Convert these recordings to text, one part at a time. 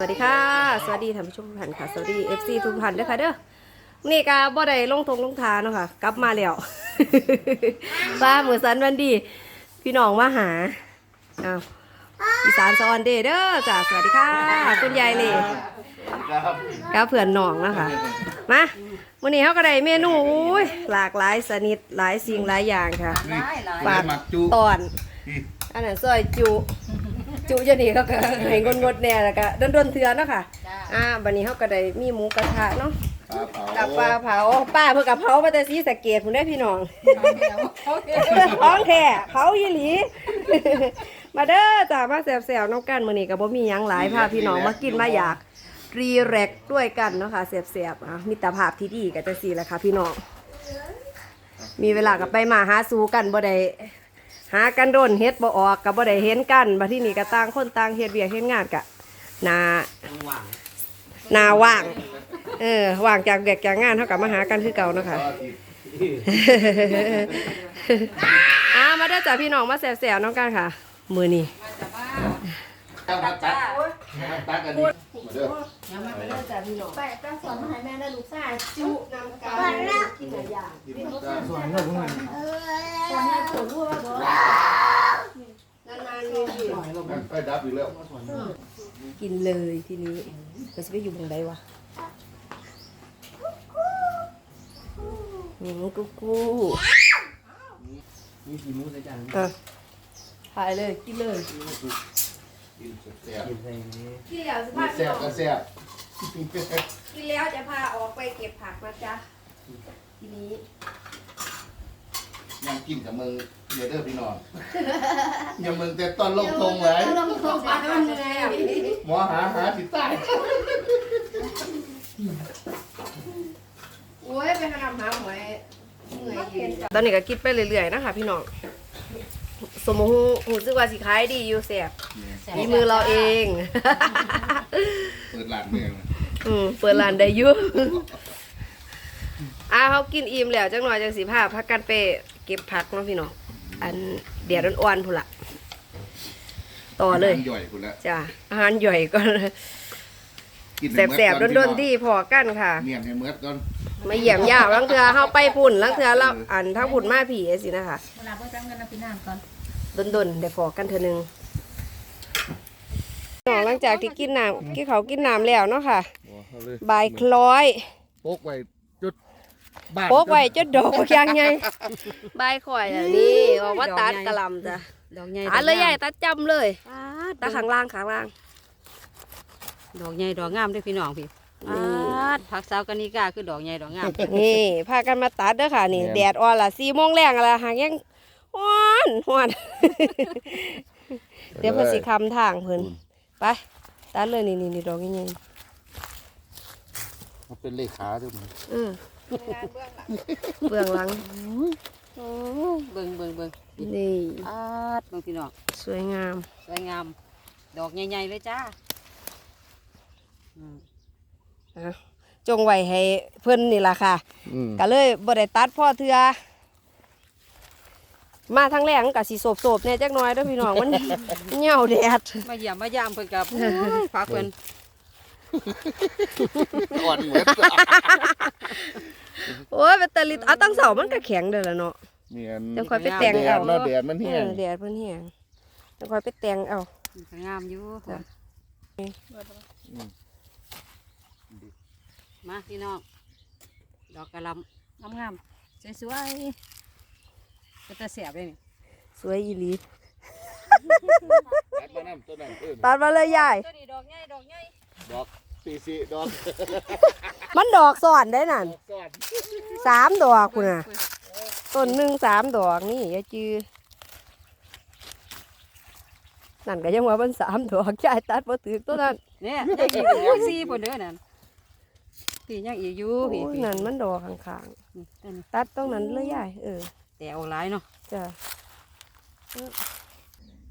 สวัสดีค่ะ สวัสดีท่านผู้ชมทุกท่านค่ะ สวัสดี FC ทุกท่านด้วยค่ะเด้อนี่กาบ่ได้ลงทงลงทานเนาะค่ะ กลับมาแล้วว่ามือสันวันดี พี่น้องมาหาอ้าวอีสานสอนเดย์เด้อจ้าสวัสดีค่ะคุณยายเล่ครับกับเพื่อนน้องนะคะมาวันนี้เขาก็ได้เมนูอุ้ยหลากหลายชนิดหลายสิ่งหลายอย่างค่ะนี่ปากหมักจุตอนอันนั้นซอยจุ จุจะนี่เขาก็ให้งดงดๆแน่แล้วก็ดนดนๆเถื่อเนาะค่ะอ่าบันนี้เขาก็ได้มีหมูกระทะเนาะปลาเผากับปลาเผาป้าเพื่อกับเผามาแต่สีสะเกดคุณได้พี่น้องท้องแท้เผายี่หลี มาเด้อจ้ามาแซวๆน้องกันมื้อนี้ก็บ่มีหยังหลายพาพี่น้องมากินมาอยาก รีแรกด้วยกันเนาะค่ะแซ่บๆอะมิตรภาพที่ดีก็จะสีแหละค่ะพี่น้อง มีเวลาก็ไปมาหาสู่กันบ่ได้ หากันโดนเฮ็ดบ่ออกก็บ่ได้เห็นกันบัดที่นี่ก็ต่างคนต่างเฮ็ดเวียกเฮ็ดงานก็นานาว่างเออว่างจากเวียกจากงานเฮาก็มาหากันคือเก่าเนาะค่ะอ่ามาเด้อจ้าพี่น้องมาแซวๆน้องกันค่ะ มือนี้ตั้งตักตักตักอันนี้มาเด้อมาเด้อจ้าพี่น้องไปตั้งสอนมาให้แม่ได้ลูกชายจุนำกันกินหลายอย่างที่มันตั้ง ตอนนี้ผมรู้ว่าบ่นานๆมีสิไฟดับอยู่แล้วกินเลยทีนี้เราจะไปอยู่ตรงใดวะอืมกูกูมีกี่มูสจังอะถ่ายเลยกินเลยกินแซ่บกินใส่นี้กินแล้วจะๆพาแซ่บก็แซ่บกินแล้วจะพาออกไปเก็บผักนะจ๊ะทีนี้ยัง กินกับมึงเดี๋ยวเด้อพี่น้องอย่ามึงแต่ตอนลงทงเลยต้องโทรมามันเหนื่อยหมอหาหาสิใต้โอ้ยไปหาหาหวยเหนื่อยตอนนี้ก็คิดไปเรื่อยๆนะคะพี่น้องสมมติหูซึกว่าสิขายดีอยู่แสบมีมือเราเอง เปิดร้านเมืองอืมเปิดร้านได้อยุ่ อ่าเขากินอิ่มแล้วจังหน่อยจังสิพาพักกันไป เก็บผักเนาะพี่น้องอันเดียดอ่อนๆพุ่นละต่อเลยย่อยคุณแล้วจ้ะอาหารย่อยก่อนกินแสบๆโดนๆที่พอกันค่ะเนียนให้เมือดก่อนมาเยี่ยมยาวลังเทือเฮาไปพุ่นลังเทือเราอันทั้งพุ่นมาผีสินะคะเวลาเพิ่งจำเงินเอาพี่น้ำก่อนดนๆได้พอกันเทอนึงน้องหลังจากที่กินน้ำกินเขาวกินน้ำแล้วเนาะค่ะบายคล้อยโป๊กไว้จุด บ้านโป๊กไว้จนดอกยังไงบายข่อยอะนี่บอกว่าตัดกะหลำจ้ะดอกใหญ่ตัดเลยใหญ่ตัดจำเลยปาดตัดข้างล่างข้างล่าง ดอกใหญ่ดอกงามเด้วยพี่น้องพี่นี่ปาดผักสาวกันิกาคือดอกใหญ่ดอกงาม นี่พากันมาตัดเด้อค่ะนี่ แดดอ่อนละสี่โมงแรงละหางยังฮ้อนฮ้อนเดี๋ยวเพิ่นสิคำทางเพิ่นไปตัดเลยนี่นี่นี่ดอกใหญ่มันเป็นเลขาด้วยมั นๆเออเบื้องหลังโอ้เบิ่งเบิ่งเบิ่งนี่ปาดเบิ่งพี่น้องสวยงาม สวยงาม ดอกใหญ่ๆเลยจ้าอืมอะจงไว้ให้เพิ่นนี่ล่ะค่ะอืมก็เลยบ่ได้ตัดพ่อเทือมาทางแรกมันก็สิโศบๆเนี่ยจักหน่อยเด้อพี่น้องมันเหนียวแดดมาเยี่ยมมายามเพิ่นกับฝากเพิ่น อ่อนเหมือนโอ้ยแบตเตอรี่เอาตั้งเสามันก็แข็งเด้อล่ะเนาะเนียนจังค่อยไปแต่งแดเอาดเนาะแดดมันแห้งเออแดดเพิ่นแห้งจังค่อยไปแต่งเอามันก็งามอยู่จ้ะมาพี่น้อง ดอกกระหลำงามๆสวยๆเป็นตาเสียบเลยนี่สวยอีหลีตัดมาน้ำตัวนั้นเอิ้นตัดมาเลยยายตัวนี้ดอกใหญ่ดอกใหญ่ ดอกสี่สี่ดอกมันดอกซ้อนได้นั่นก่อนสามดอกคุณน่ะต้นหนึ่งสามดอกนี่อย่าจือนั่นก็ยังว่ามันสามดอกยายตัดมาถึงตัวนั้นเนี่ยยังอีกโอ้ยสี่คนเด้อนั่นพี่ยังอีกอยู่โอ้พี่ยพี่นั่นมันดอกข้างนี่ต้นนี้ๆตัดตรงนั้นเลยยายเออแต่เอาหลายเนาะจ้ะ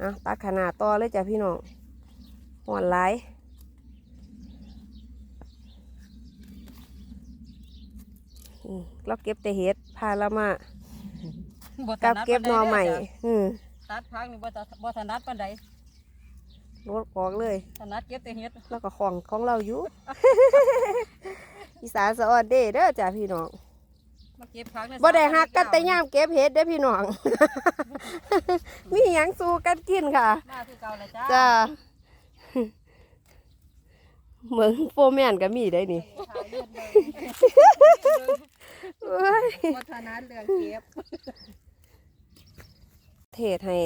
อะตัดขนาดต่อเลยจ้ะพี่น้องหอนไหลายอืม เราเก็บแต่เห็ดพาเรามาบ่ถกับนัดเก็บหน่อปานใหม่ใดเด้อจ้ะอืมตัดพักนี่บ่ถบ่ถนัดปานใดรถออกเลยถนัดเก็บแต่เฮ็ดแล้วก็ของของเราอยู่อีสานสวัสดีเด้อจ้าพี่น้องมาเก็บผักบ่ได้ฮักกันแต่ย่ามเก็บเห็ดเด้อพี่น้อง มีหยังสู้กันกินค่ะมาคือเก่าเลยจ้าจ้าเหมือนโฟร์แมนก็มีได้นี่ถ่าย เลือดเลยเอ้ยบ่ถนัดเรื่องเก็บเทศให้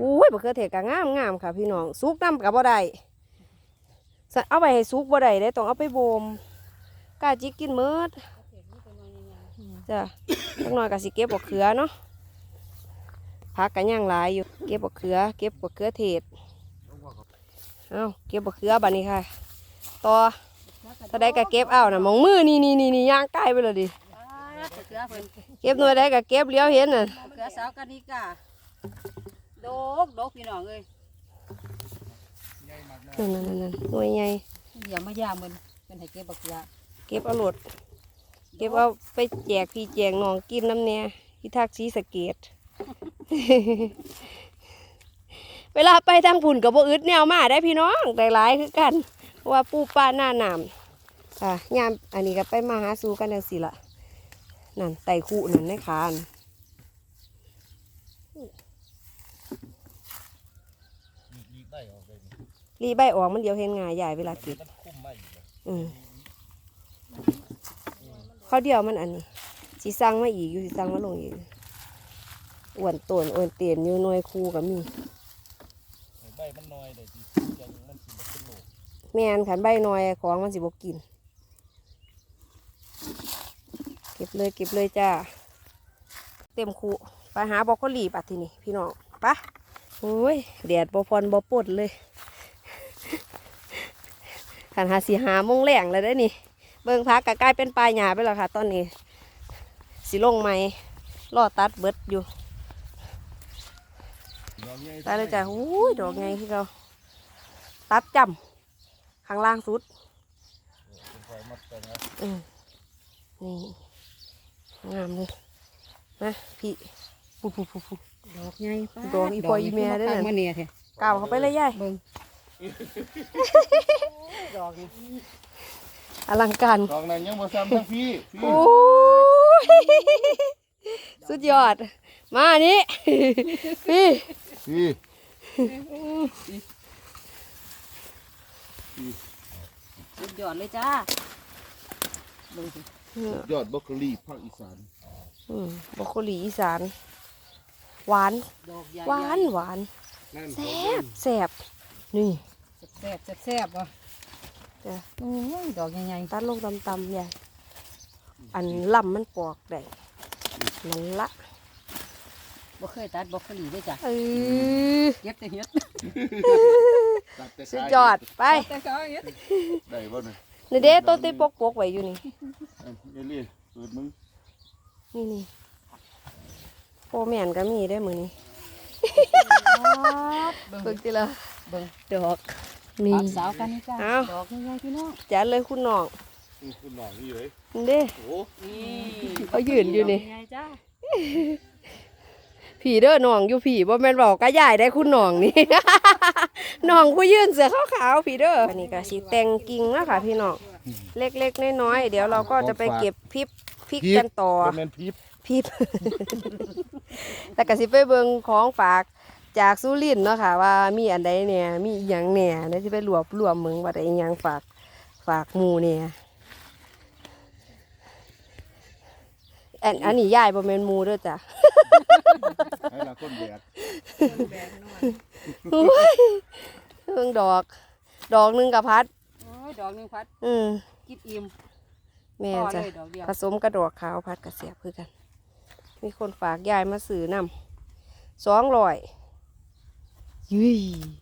อุ้ยบักเขือเทศก็งามงามค่ะ พี่น้องสุกน้ำกับบ่ได้สะเอาไปให้สุกบ่ได้ได้ต้องเอาไปบ่มกล้าจิกกินเมิดจ้ะจักหน่อยก็สิเก็บบักเขือเนาะพักกันย่างหลายอยู่ เก็บบักเขือ เก็บบักเขือเทศเอาเก็บบักเขือบัดนี้ค่ะ ต่อถ้าได้ก็เก็บเอาน่ะมองมือนี่นี่นี่นี่ย่างใกล้ไปเลยดิอ่า เกลือเพิ่นเก็บหน่วยได้ก็เก็บเลี้ยวเห็นน่ะเกลือสาวกันนี่กะโดกโดกพี่น้องเอ้ยนั่นนั่นนั่นหน่วยใหญ่อย่ามายามมันเป็นให้เก็บบักเกลือเก็บเอาโหลดเก็บเอาไปแจกพี่แจกน้องกินน้ำเนี่ยพี่ทักสีสะเกตเวลาไปทางผุ่นกับโบอึดแนวมาได้พี่น้องได้หลายคือกันเพราะว่าปูปลาหน้าหนามค่ะยามอันนี้ก็ไปมาหาสู่กันจังสิละ นั่นไต่คู่นั่นในคานรีบได้ออกเลยนี่รีใบออกมันเดียวเห็นง่ายใหญ่เวลาเก็บมันคุ้มไม่อยู่เลยอืมเขาเดียวมันอันนี้สิสั่งมาอีกอยู่สิสั่งมาลงอีกอ้วนต้นอ้วนเตียนอยู่หน่วยคูกับมีใบมันน้อยเลยทียังมันสิบ่ขึ้นโลกแม่นขันใบหน่อยของมันสิบกิน เลยเก็บเลยจ้า เต็มคูไปหาบอกโคลีปัดทีนี่พี่น้องปะโอ้ยแดดบอพรบอปดเลยขันหาสีหามงแรงเลยได้นี่ เบิ่งพักกะกลายเป็นปลายหยาไปแล้วค่ะ ตอนนี้สิลงไหมรอตัดเบิดอยู่ตายเลยจ้ะอู้ยดอกไงที่เราตัดจำข้างล่างสุดเป็น งามเลยนะพี่พูพูพูพูดอกใหญ่ดอกอีพออีแม่เด้อนั่นมาเนี่ยแท้ก้าวเข้าไปเลยยายเบิ่งดอกนี่อลังการดอกนั้นยังบ่ซ้ำทั้งพี่พี่โอ้ยสุดยอด มานี่พี่พี่สุดยอดเลยจ้าเบิ่งสิ ยอดบรอกโคลีภาคอีสานอืมบรอกโคลีอีสาน หวาน ดอกใหญ่หวานหวานนั่นแซ่บแซ่บนี่แซ่บแซ่บแซ่บบ่จ้ะโอ้ยดอกใหญ่ตัดลงตำๆยายอันลำมันปอกได้นั่นละๆบ่เคยตัดบ่เคยหลีด้วยจ้ะเออเก็บแต่เฮ็ดตัดแต่สุดยอดไป แต่เขาเฮ็ดได้บ่เนี่ยนี่เด้ต้นตีปกปกๆไว้อยู่นี่ เอ้ยเอลี่เปิดมึงนี่นี่โฟแมนก็มีได้อมือนี้เบิ่งเบิ่งติละเบิ่งดอกนี่ปากสาวกันนี่จ้าเอาดอกใหญ่ๆพี่น้องจัดเลยคุณน้องอือคุณหน่องนี่เลยนี่เด้โอ้นี่เขายืนอยู่นี่ดกใหญ่ๆจ้าผีเด้อน้องอยู่ผีบ่แม่นบอกกะยายได้คุณน้องนี่น้องผู้ยืนเสือขาวๆผีเด้ออันนี้ก็สิแต่งกิ่งนะคะพี่น้อง เล็กๆน้อยๆเดี๋ยวเราก็จะไปเก็บพริกพริกกันต่อบ่แม่นพีบพิบแล้วก็สิไปเบิ่งของฝากจากสุรินทร์เนาะค่ะ ว่ามีอันใดเนี่ยมีอหยังเนี่ยเดี๋ยวสิไปรวบรวมเมืองว่าได้อหยังฝากฝากหมู่เนี่ยอันอันนี้ยายบ่แม่นหมู่เด้อจ้ะให้ละคนแบกโอ้ยเพิ่งดอก ดอกหนึงกับพัดโอ้ย ดอกหนึงพัดอืมกิดอิ่มแม่พอจ้ะเลยดอกเดียวผสมกระดอกขาวพัดกระเสียบคือกัน มีคนฝากยายมาซื้อนำสองร้อยยุย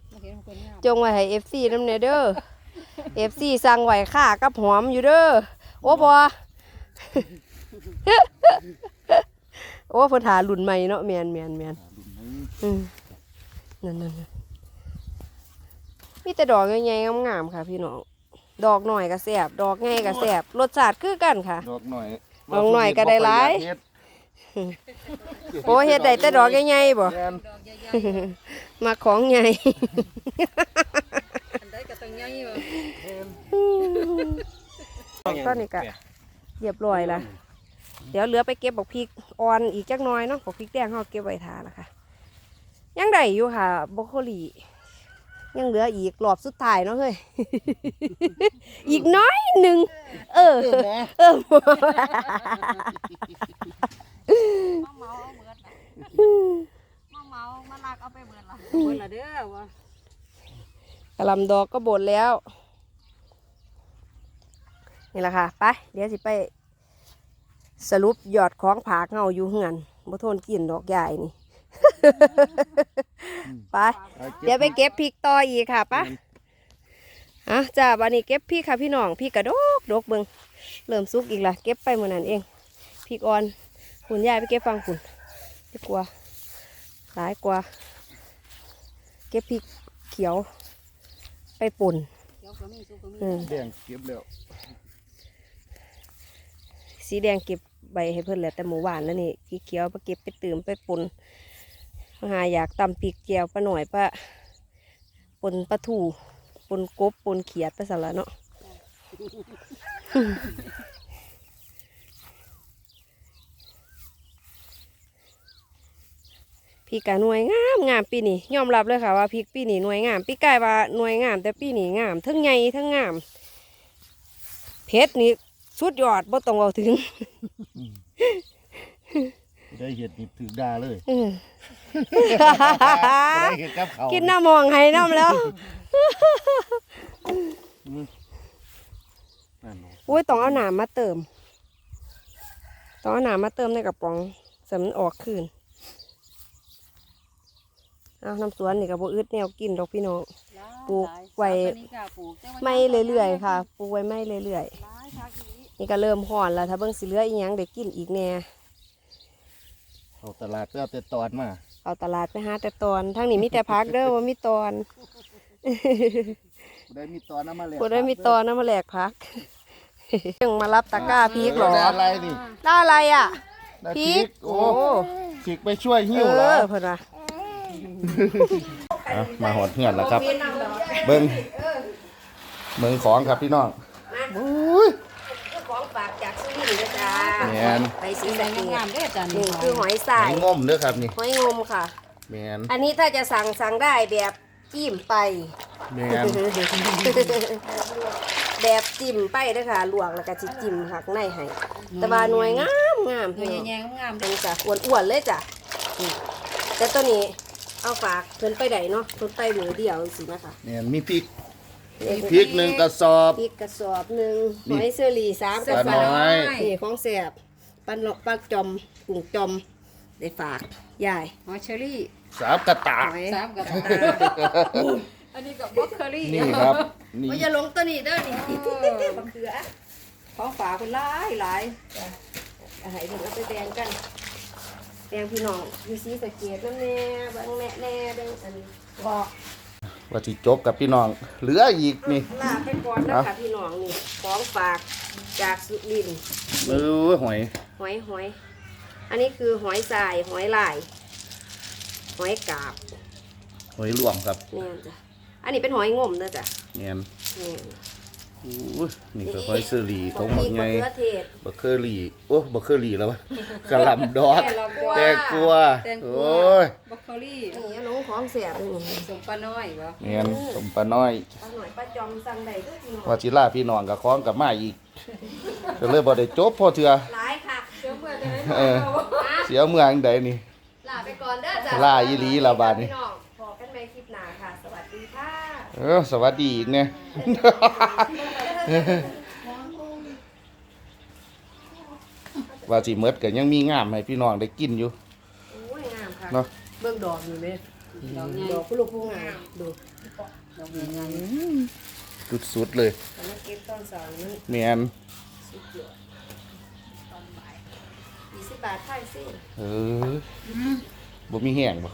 ไม่เห็นคนงามจงไว้ให้เอฟซีน้ำเนเด้อเอฟซีสั่งไว้ค่ากับหอมอยู่เด้อโอ้พอโอ้เพิ่นหารุ่นใหม่เนาะแมนแมนแมนดุนมึงอืมนั่นนั่นนั่นมีแต่ดอกใหญ่ๆงามๆค่ะพี่น้อง ดอกหน่อยก็แสบดอกใหญ่ก็แสบรสชาติคือกันค่ะ ดอกหน่อยดอกหน่อยก็ได้หลายเฮ็ดโอ้เฮ็ดได้แต่ดอกใหญ่ๆบ่แม่นดอกใหญ่มาของใหญ่ๆอันใดก็ต้องใหญ่บ่ตอนนี้ก็เรียบร้อยละเดี๋ยวเหลือไปเก็บบักพริกอ่อนอีกจักหน้อยเนาะบักพริกแดงเฮาเก็บไว้ทานะคะยังได้อยู่ค่ะบรอกโคลี ยังเหลืออีกรอบสุดท้ายเนาะเฮ้ย อีกน้อยหนึ่ง เออ เออมาเมาเอาเบิดน่ะมาเมามาลักเอาไปเบิดล่ะเบิดล่ะเด้อวะกระหลำดอกก็บดแล้ว นี่แหละค่ะ ไป เดี๋ยวสิไป สรุปยอดของผากเงาอยู่เหือนบ่ทนกินดอกใหญ่นี่ ไปเดี๋ยวไปเก็บพริกต่ออีกค่ะปะอะจ้าวันนี้เก็บพริกค่ะพี่น้องพริกกระดกดกเบิงเริ่มสุกอีกละเก็บไปเมื่อนั้นเองพริกอ่อนคุณยายไปเก็บฟังคุณดีกว่าหลายกว่า เก็บพริกเขียว ไปป่นเดี๋ยวก็มีสุกก็มีอืมแดงเก็บแล้วสีแดงเก็บใบให้เพิ่นแหละแต่หมูหวานแล้วนี่พริกเขียวไปเก็บไปตื่มไปป่น หาอยากตำพริกแจวปลาหน่อยปะป่นปลาทูปนกบปนเขียดไปสละเนาะพริกกะหน่วยงามงามปีนี้ยอมรับเลยค่ะว่าพริกปีนี้หน่วยงามปีกายว่าหน่วยงาม แต่ปีนี้งามทั้งใหญ่ทั้งงามเพชรนี่สุดยอดบ่ต้องเอาถึง ได้เห็ดนี่ถือดาเลยอืมได้เห็ดกับเขากินน้ำมองให้น้ำแล้ว นั่นเนาะอุ้ยต้องเอาหนามมาเติม ต้องเอาหนามมาเติมในกระป๋องสำมันออกคืนเอาน้ำสวนนี่ก็บ่อึดแนวกินดอกพี่น้อง ปลูกไว้ ไม่เรื่อยๆค่ะ ปลูกไว้ไม่เรื่อยๆ นี่ก็เริ่มห่อนแล้ว ถ้าเบิ่งสิเหลืออีหยังได้กินอีกแน่ เอาตลาดก็เอาแต่ตอนมาเอาตลาดไปหาแต่ตอนทั้งนี้มีแต่พักเด้อว่ามีตอนได้มีตอนน้ำมาแล้วบ่ได้มีตอนนะมาแหลกพักยังมารับตะกร้าพริกเหรอได้อะไรนี่ได้อะไรอะ ได้พพริริกกโอ้โอ้พริกไปช่วยหิ้วเอเหรออเพิ่นว่าอะมาหอดเหือนแล้วครับ เบิ้งเมืองของครับพี่น้องอุ้ย แม่นไปสีสีแดสะงเกงามษๆเด้อจ้ะนี่นี่คือหอยสาหอยยงมเด้อครับนี่หอยงมค่ะ แมนอันนี้ถ้าจะสั่งสั่งได้แบบจิ้มไป แมนแบบจิ้มไปเด้อค่ะลวกแล้วก็สิจิ้มหักในให้แต่ว่าหน่วยงามงามตัพี่วน้องใหญ่ๆงามๆเป็เด้อนจ้ะอ้วนๆเลยจ้ะนี่แต่ตัวนี้เอาฝากเพิ่นไปไหนเนาะเพิ่นไปหมูเดียวสินะคะแมนมีพริก พริกหนึ่งกระสอบ พริกกระสอบหนึ่งหนี่อยเชอรี่สามกระปสลาอบน้อย นี่ของแสบปันหลอกปักจอมกุ้งจอมได้ฝากยายหอยเชอรี่สามกระตาหอยสามกับตาอันนี้กับบล็อกเคอรี่นี่ครับนี่ว่าอย่าลงตัวนี้เด้อนี่บักเขือของฝากคนหลายหลายจ้ะเอาให้เพิ่นเอาไปแบ่งกันแบ่งพี่น้องอยู่ซีสะเกดน้ำแน่เบางแม่แน่เด้ออันนี้บอก ว่าที่จบกับพี่น้อง เหลืออีกนี่ลาไปก่อนนะเอาคะพี่น้องนี่ของฝากจากสุรินทร์มือหอยหอยหอยอันนี้คือหอยทรายหอยลาย หอยกาบหอยรวมครับเนี่ยจ้ะอันนี้เป็นหอยงมนะจ๊ะแมนเนี่ย อู้ยนี่ก็หอยเซอรี่ของหมักพไงริกมะเขือเทศ บักเคอรี่โอ้บักเคอรี่แล้ววะกะหล่ำดอกแกงกวาแตงกลัวแตงกวา โอ้ยบล็อกเคอรี่นี่น้องของเสียบนี่สมปลาน้อยบ่แมนสมปลาน้อยปลาหน่อยปลาจอมสั่งได้ด้วยพี่น้องว่าจิล่าพี่น้องกับคล้องกับมาอีกก็เลยบ่ได้จบพอเถื่อหลายค่ะเชื่อเมื่อจะได้เออเสียเมืองใดนี่ ลาไปก่อนเด้อจ้ะลาอีหลีละบาดนี้ พี่น้อง ออสวัสดีอีกเนี่ยว่าสิเมดก็ยังมีงามให้พี่น้องได้กินอยู่โอ้ยงามค่ะเนาะเบิ่งดอกอยู่เลยดอกใหญ่ดอกผู้ลูกผู้งามดูดอกใหญ่สุดๆเลยแต่มาเก็บตอนสองนี่แมนสุดยอดตอนบ่ายยี่สิบบาทไทยสิเออบ่มีแห้งบ่